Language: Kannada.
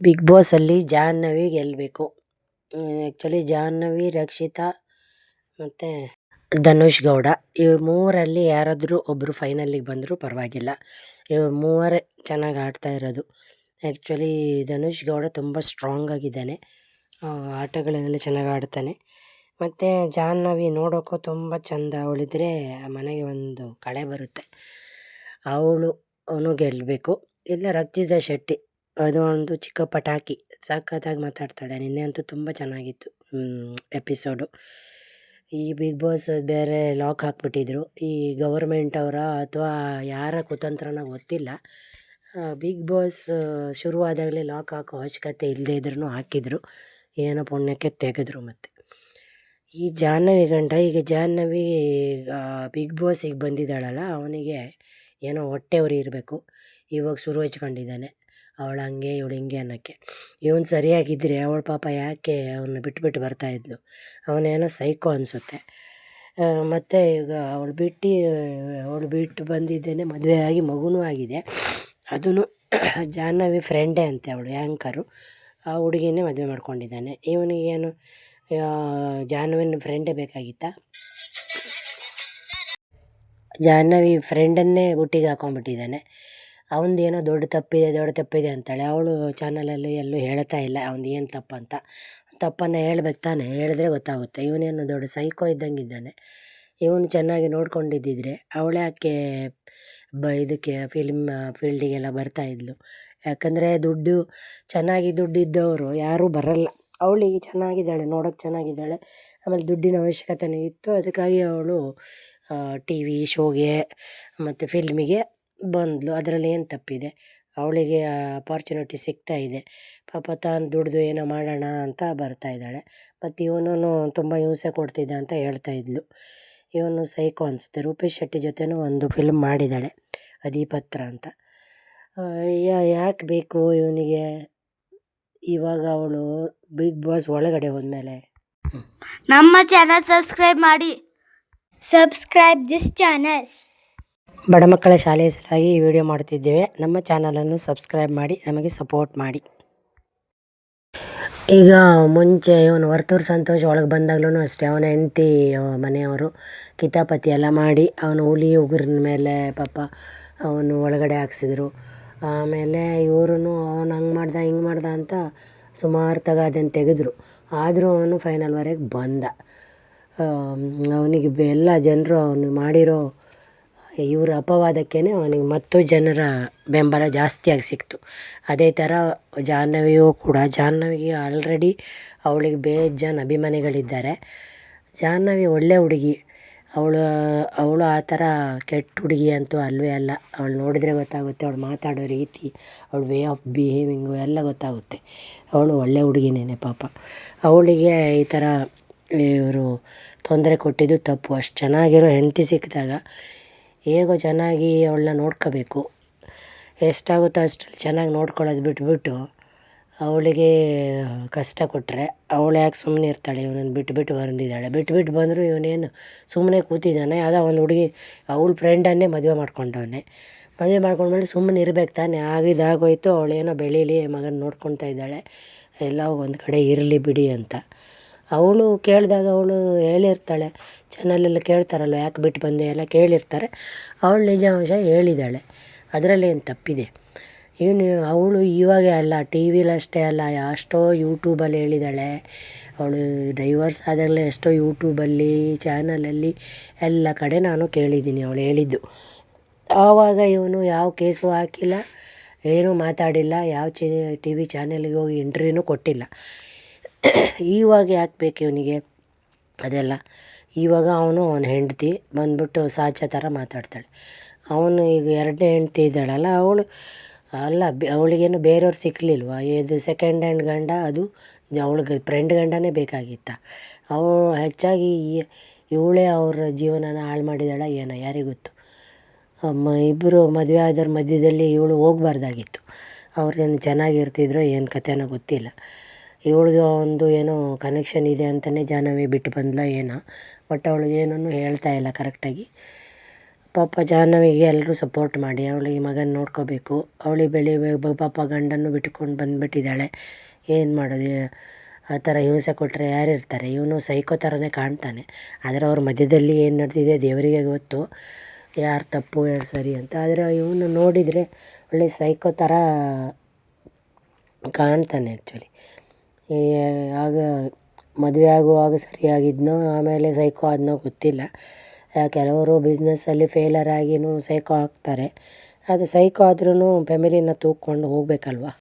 ಬಿಗ್ ಬಾಸಲ್ಲಿ ಜಾಹ್ನವಿ ಗೆಲ್ಲಬೇಕು ಆ್ಯಕ್ಚುಲಿ ಜಾಹ್ನವಿ, ರಕ್ಷಿತಾ ಮತ್ತು ಧನುಷ್ ಗೌಡ ಇವ್ರ ಮೂವರಲ್ಲಿ ಯಾರಾದರೂ ಒಬ್ಬರು ಫೈನಲ್ಲಿಗೆ ಬಂದರೂ ಪರವಾಗಿಲ್ಲ. ಇವ್ರು ಮೂವರೇ ಚೆನ್ನಾಗಿ ಆಡ್ತಾ ಇರೋದು. ಆ್ಯಕ್ಚುಲಿ ಧನುಷ್ ಗೌಡ ತುಂಬ ಸ್ಟ್ರಾಂಗ್ ಆಗಿದ್ದಾನೆ. ಆಟಗಳನ್ನೆಲ್ಲ ಚೆನ್ನಾಗಿ ಆಡ್ತಾನೆ. ಮತ್ತು ಜಾಹ್ನವಿ ನೋಡೋಕ್ಕೂ ತುಂಬ ಚೆಂದ, ಅವಳಿದ್ರೆ ಮನೆಗೆ ಒಂದು ಕಳೆ ಬರುತ್ತೆ. ಅವಳು ಅವನು ಗೆಲ್ಲಬೇಕು ಇಲ್ಲ ರಕ್ಷಿತಾ ಶೆಟ್ಟಿ ಅದು ಒಂದು ಚಿಕ್ಕ ಪಟಾಕಿ, ಸಖತ್ತಾಗಿ ಮಾತಾಡ್ತಾಳೆ. ನಿನ್ನೆ ಅಂತೂ ತುಂಬ ಚೆನ್ನಾಗಿತ್ತು ಎಪಿಸೋಡು ಈ ಬಿಗ್ ಬಾಸ್ ಬೇರೆ ಲಾಕ್ ಹಾಕಿಬಿಟ್ಟಿದ್ರು. ಈ ಗವರ್ಮೆಂಟ್ ಅವರ ಅಥವಾ ಯಾರ ಕುತಂತ್ರನ ಗೊತ್ತಿಲ್ಲ. ಬಿಗ್ ಬಾಸ್ ಶುರುವಾದಾಗಲೇ ಲಾಕ್ ಹಾಕೋ ಅವಶ್ಯಕತೆ ಇಲ್ಲದೇ ಇದ್ರೂ ಹಾಕಿದರು. ಏನೋ ಪುಣ್ಯಕ್ಕೆ ತೆಗೆದ್ರು ಮತ್ತು. ಈ ಜಾಹ್ನವಿ ಗಂಡ, ಈಗ ಜಾಹ್ನವಿ ಬಿಗ್ ಬಾಸಿಗೆ ಬಂದಿದ್ದಾಳಲ್ಲ, ಅವನಿಗೆ ಏನೋ ಹೊಟ್ಟೆ ಉರಿ ಇರಬೇಕು. ಇವಾಗ ಶುರು ಹಚ್ಕೊಂಡಿದ್ದಾನೆ. ಅವಳು ಹಂಗೆ, ಇವಳು ಹಿಂಗೆ ಅನ್ನೋಕ್ಕೆ. ಇವನು ಸರಿಯಾಗಿದ್ದರೆ ಅವಳು ಪಾಪ ಯಾಕೆ ಅವನ್ನ ಬಿಟ್ಬಿಟ್ಟು ಬರ್ತಾಯಿದ್ಲು ಅವನೇನೋ ಸೈಕೋ ಅನಿಸುತ್ತೆ. ಮತ್ತು ಈಗ ಅವಳು ಬಿಟ್ಟು ಅವಳು ಬಿಟ್ಟು ಬಂದಿದ್ದೇನೆ, ಮದುವೆ ಆಗಿ ಮಗುನೂ ಆಗಿದೆ. ಅದೂ ಜಾಹ್ನವಿ ಫ್ರೆಂಡೇ ಅಂತೆ ಅವಳು ಆ್ಯಂಕರು ಆ ಹುಡುಗಿನೇ ಮದುವೆ ಮಾಡ್ಕೊಂಡಿದ್ದಾನೆ. ಇವನಿಗೇನು ಜಾಹ್ನವಿನ ಫ್ರೆಂಡೇ ಬೇಕಾಗಿತ್ತಾ? ಜಾಹ್ನವಿ ಫ್ರೆಂಡನ್ನೇ ಹುಟ್ಟಿಗೆ ಹಾಕೊಂಡ್ಬಿಟ್ಟಿದ್ದಾನೆ. ಅವನದೇನೋ ದೊಡ್ಡ ತಪ್ಪಿದೆ ದೊಡ್ಡ ತಪ್ಪಿದೆ ಅಂತಾಳೆ. ಅವಳು ಚಾನಲಲ್ಲಿ ಎಲ್ಲೂ ಹೇಳ್ತಾ ಇಲ್ಲ ಅವ್ನ್ದು ಏನು ತಪ್ಪಂತ ತಪ್ಪನ್ನು ಹೇಳ್ಬೇಕು ತಾನೇ, ಹೇಳಿದ್ರೆ ಗೊತ್ತಾಗುತ್ತೆ. ಇವನೇನು ದೊಡ್ಡ ಸೈಕೋ ಇದ್ದಂಗೆ ಇದ್ದಾನೆ ಇವನು ಚೆನ್ನಾಗಿ ನೋಡ್ಕೊಂಡಿದ್ದಿದ್ರೆ ಅವಳು ಯಾಕೆ ಬ, ಇದಕ್ಕೆ ಫಿಲ್ಮ್ ಫೀಲ್ಡಿಗೆಲ್ಲ ಬರ್ತಾಯಿದ್ಲು ಯಾಕಂದರೆ ದುಡ್ಡು, ಚೆನ್ನಾಗಿ ದುಡ್ಡಿದ್ದವರು ಯಾರೂ ಬರಲ್ಲ. ಅವಳಿಗೆ ಚೆನ್ನಾಗಿದ್ದಾಳೆ ನೋಡೋಕ್ಕೆ ಚೆನ್ನಾಗಿದ್ದಾಳೆ. ಆಮೇಲೆ ದುಡ್ಡಿನ ಅವಶ್ಯಕತೆಯೂ ಇತ್ತು. ಅದಕ್ಕಾಗಿ ಅವಳು ಟಿ ವಿ ಶೋಗೆ ಮತ್ತು ಫಿಲ್ಮಿಗೆ ಬಂದಳು ಅದರಲ್ಲಿ ಏನು ತಪ್ಪಿದೆ? ಅವಳಿಗೆ ಅಪಾರ್ಚುನಿಟಿ ಸಿಗ್ತಾ ಇದೆ. ಪಾಪ ತಾನು ದುಡಿದು ಏನೋ ಮಾಡೋಣ ಅಂತ ಬರ್ತಾ ಇದ್ದಾಳೆ. ಮತ್ತು ಇವನೂ ತುಂಬ ಹಿಂಸೆ ಕೊಡ್ತಿದ್ದ ಅಂತ ಹೇಳ್ತಾ ಇದ್ಲು. ಇವನು ಸೈಕೋ ಅನಿಸುತ್ತೆ. ರೂಪೇಶ್ ಶೆಟ್ಟಿ ಜೊತೆನೂ ಒಂದು ಫಿಲ್ಮ್ ಮಾಡಿದ್ದಾಳೆ. ಅಧಿಪತ್ರ ಅಂತ. ಯಾಕೆ ಬೇಕು ಇವನಿಗೆ? ಇವಾಗ ಅವಳು ಬಿಗ್ ಬಾಸ್ ಒಳಗಡೆ ಹೋದ್ಮೇಲೆ. ನಮ್ಮ ಚಾನಲ್ ಸಬ್ಸ್ಕ್ರೈಬ್ ಮಾಡಿ. ಸಬ್ಸ್ಕ್ರೈಬ್ ದಿಸ್ ಚಾನಲ್ ಬಡ ಮಕ್ಕಳ ಶಾಲೆಯ ಸಲುವಾಗಿ ಈ ವಿಡಿಯೋ ಮಾಡುತ್ತಿದ್ದೇವೆ. ನಮ್ಮ ಚಾನಲನ್ನು ಸಬ್ಸ್ಕ್ರೈಬ್ ಮಾಡಿ, ನಮಗೆ ಸಪೋರ್ಟ್ ಮಾಡಿ. ಈಗ ಮುಂಚೆ ಇವನು ವರ್ತೂರು ಸಂತೋಷ ಒಳಗೆ ಬಂದಾಗ್ಲೂ ಅಷ್ಟೇ. ಅವನ ಹೆಂಡತಿ ಮನೆಯವರು ಕಿತಾಪತಿ ಎಲ್ಲ ಮಾಡಿ, ಅವನು ಹುಲಿ, ಉಗುರಿನ ಮೇಲೆ ಪಾಪ ಅವನು ಒಳಗಡೆ ಹಾಕ್ಸಿದ್ರು. ಆಮೇಲೆ ಇವರು ಅವನು ಹಂಗೆ ಮಾಡ್ದ, ಹಿಂಗೆ ಮಾಡ್ದ ಅಂತ ಸುಮಾರು ತಗ ಅದನ್ನು ತೆಗೆದ್ರು. ಆದರೂ ಅವನು ಫೈನಲ್ವರೆಗೆ ಬಂದ. ಅವನಿಗೆ ಎಲ್ಲ ಜನರು ಅವನು ಮಾಡಿರೋ ಇವ್ರ ಅಪವಾದಕ್ಕೇ ಅವನಿಗೆ ಮತ್ತು ಜನರ ಬೆಂಬಲ ಜಾಸ್ತಿಯಾಗಿ ಸಿಕ್ತು. ಅದೇ ಥರ ಜಾಹ್ನವಿಯೂ ಕೂಡ, ಜಾಹ್ನವಿಗೆ ಆಲ್ರೆಡಿ ಅವಳಿಗೆ ಬೇಜಾನ್ ಅಭಿಮಾನಿಗಳಿದ್ದಾರೆ. ಜಾಹ್ನವಿ ಒಳ್ಳೆ ಹುಡುಗಿ. ಅವಳು ಅವಳು ಆ ಥರ ಕೆಟ್ಟ ಹುಡುಗಿ ಅಂತೂ ಅಲ್ಲವೇ ಅಲ್ಲ. ಅವಳು ನೋಡಿದರೆ ಗೊತ್ತಾಗುತ್ತೆ, ಅವಳು ಮಾತಾಡೋ ರೀತಿ, ಅವಳ ವೇ ಆಫ್ ಬಿಹೇವಿಂಗು ಎಲ್ಲ ಗೊತ್ತಾಗುತ್ತೆ. ಅವಳು ಒಳ್ಳೆ ಹುಡುಗಿನೇ ಪಾಪ. ಅವಳಿಗೆ ಈ ಥರ ಇವರು ತೊಂದರೆ ಕೊಟ್ಟಿದ್ದು ತಪ್ಪು. ಅಷ್ಟು ಚೆನ್ನಾಗಿರೋ ಹೆಂಡತಿ ಸಿಕ್ಕಿದಾಗ ಹೇಗೋ ಚೆನ್ನಾಗಿ ಅವಳನ್ನ ನೋಡ್ಕೋಬೇಕು. ಎಷ್ಟಾಗುತ್ತೋ ಅಷ್ಟರಲ್ಲಿ ಚೆನ್ನಾಗಿ ನೋಡ್ಕೊಳ್ಳೋದು ಬಿಟ್ಬಿಟ್ಟು ಅವಳಿಗೆ ಕಷ್ಟ ಕೊಟ್ಟರೆ ಅವಳು ಯಾಕೆ ಸುಮ್ಮನೆ ಇರ್ತಾಳೆ, ಇವನನ್ನು ಬಿಟ್ಬಿಟ್ಟು ಬಂದಿದ್ದಾಳೆ. ಬಿಟ್ಬಿಟ್ಟು ಬಂದರೂ ಇವನೇನು ಸುಮ್ಮನೆ ಕೂತಿದ್ದಾನೆ ಯಾವುದೋ ಒಂದು ಹುಡುಗಿ ಅವಳ ಫ್ರೆಂಡನ್ನೇ ಮದುವೆ ಮಾಡ್ಕೊಂಡವನೆ. ಮದುವೆ ಮಾಡ್ಕೊಂಡ್ಮೇಲೆ ಸುಮ್ಮನೆ ಇರ್ಬೇಕು ತಾನೆ. ಆಗಿದ್ದಾಗೋಯ್ತು, ಅವಳೇನೋ ಬೆಳೀಲಿ, ಮಗನ ನೋಡ್ಕೊತಾ ಇದ್ದಾಳೆ. ಎಲ್ಲ ಒಂದು ಕಡೆ ಇರಲಿ ಬಿಡಿ ಅಂತ. ಅವಳು ಕೇಳಿದಾಗ ಅವಳು ಹೇಳಿರ್ತಾಳೆ. ಚಾನಲೆಲ್ಲ ಕೇಳ್ತಾರಲ್ಲ ಯಾಕೆ ಬಿಟ್ಟು ಬಂದೆ ಎಲ್ಲ ಕೇಳಿರ್ತಾರೆ. ಅವಳು ನಿಜಾಂಶ ಹೇಳಿದ್ದಾಳೆ ಅದರಲ್ಲೇನು ತಪ್ಪಿದೆ? ಇವನು, ಅವಳು ಇವಾಗೇ ಅಲ್ಲ, ಟಿ ವಿಲಷ್ಟೇ ಅಲ್ಲ, ಎಷ್ಟೋ ಯೂಟ್ಯೂಬಲ್ಲಿ ಹೇಳಿದ್ದಾಳೆ ಅವಳು ಡೈವರ್ಸ್ ಆದಾಗಲೇ ಎಷ್ಟೋ ಯೂಟ್ಯೂಬಲ್ಲಿ ಚಾನಲಲ್ಲಿ ಎಲ್ಲ ಕಡೆ ನಾನು ಕೇಳಿದ್ದೀನಿ ಅವಳು ಹೇಳಿದ್ದು. ಆವಾಗ ಇವನು ಯಾವ ಕೇಸು ಹಾಕಿಲ್ಲ, ಏನೂ ಮಾತಾಡಿಲ್ಲ, ಯಾವ ಚಿ ಟಿ ವಿ ಚಾನೆಲ್ಗೆ ಹೋಗಿ ಇಂಟ್ರ್ವ್ಯೂನೂ ಕೊಟ್ಟಿಲ್ಲ. ಇವಾಗ ಯಾಕೆ ಬೇಕು ಇವನಿಗೆ. ಅದೆಲ್ಲ. ಇವಾಗ ಅವನು ಅವನ ಹೆಂಡತಿ ಬಂದ್ಬಿಟ್ಟು ಸಾಚಾ ಥರ ಮಾತಾಡ್ತಾಳೆ. ಅವನು ಈಗ ಎರಡನೇ ಹೆಂಡತಿ ಇದ್ದಾಳಲ್ಲ, ಅವಳು ಅಲ್ಲ ಅವಳಿಗೇನು ಬೇರೆಯವ್ರು ಸಿಕ್ಕಲಿಲ್ವ ಇದು ಸೆಕೆಂಡ್ ಹ್ಯಾಂಡ್ ಗಂಡ, ಅದು ಅವಳಿಗೆ ಫ್ರೆಂಡ್ ಗಂಡನೇ ಬೇಕಾಗಿತ್ತ? ಅವಳು ಹೆಚ್ಚಾಗಿ ಇವಳೇ ಅವರ ಜೀವನನ ಹಾಳು ಮಾಡಿದಾಳ ಏನೋ, ಯಾರಿಗೆ ಗೊತ್ತು? ಮ ಇಬ್ಬರು ಮದುವೆ ಆದವ್ರ ಮಧ್ಯದಲ್ಲಿ ಇವಳು ಹೋಗ್ಬಾರ್ದಾಗಿತ್ತು. ಅವ್ರೇನು ಚೆನ್ನಾಗಿರ್ತಿದ್ರೋ ಏನು ಕಥೆನೋ ಗೊತ್ತಿಲ್ಲ. ಇವಳದು ಒಂದು ಏನೋ ಕನೆಕ್ಷನ್ ಇದೆ ಅಂತಲೇ ಜಾಹ್ನವಿ ಬಿಟ್ಟು ಬಂದ್ಲೋ ಏನೋ ಬಟ್ ಅವಳು ಏನೂ ಹೇಳ್ತಾ ಇಲ್ಲ ಕರೆಕ್ಟಾಗಿ ಪಾಪ ಜಾಹ್ನವಿಗೆ ಎಲ್ಲರೂ ಸಪೋರ್ಟ್ ಮಾಡಿ ಅವಳಿಗೆ ಮಗನ ನೋಡ್ಕೋಬೇಕು ಅವಳಿಗೆ ಬೆಳಿಬೇಕು ಪಾಪ ಗಂಡನ್ನು ಬಿಟ್ಕೊಂಡು ಬಂದುಬಿಟ್ಟಿದ್ದಾಳೆ. ಏನು ಮಾಡೋದು, ಆ ಥರ ಹಿಂಸೆ ಕೊಟ್ಟರೆ ಯಾರು ಇರ್ತಾರೆ? ಇವನು ಸೈಕೋ ಥರನೇ ಕಾಣ್ತಾನೆ, ಆದರೆ ಅವ್ರ ಮಧ್ಯದಲ್ಲಿ ಏನು ನಡೆದಿದೆ ದೇವರಿಗೆ ಗೊತ್ತು, ಯಾರು ತಪ್ಪು, ಯಾರು ಸರಿ ಅಂತ. ಆದರೆ ಇವನು ನೋಡಿದರೆ ಒಳ್ಳೆ ಸೈಕೋ ಥರ ಕಾಣ್ತಾನೆ ಆ್ಯಕ್ಚುಲಿ ಆಗ ಮದುವೆ ಆಗುವಾಗ ಸರಿಯಾಗಿದ್ನೋ, ಆಮೇಲೆ ಸೈಕೋ ಆದನೋ ಗೊತ್ತಿಲ್ಲ. ಕೆಲವರು ಬಿಸ್ನೆಸ್ಸಲ್ಲಿ ಫೇಲರ್ ಆಗಿಯೂ ಸೈಕೋ ಆಗ್ತಾರೆ. ಅದು ಸೈಕೋ ಆದ್ರೂ ಫ್ಯಾಮಿಲಿನ ತೂಕೊಂಡು ಹೋಗಬೇಕಲ್ವ?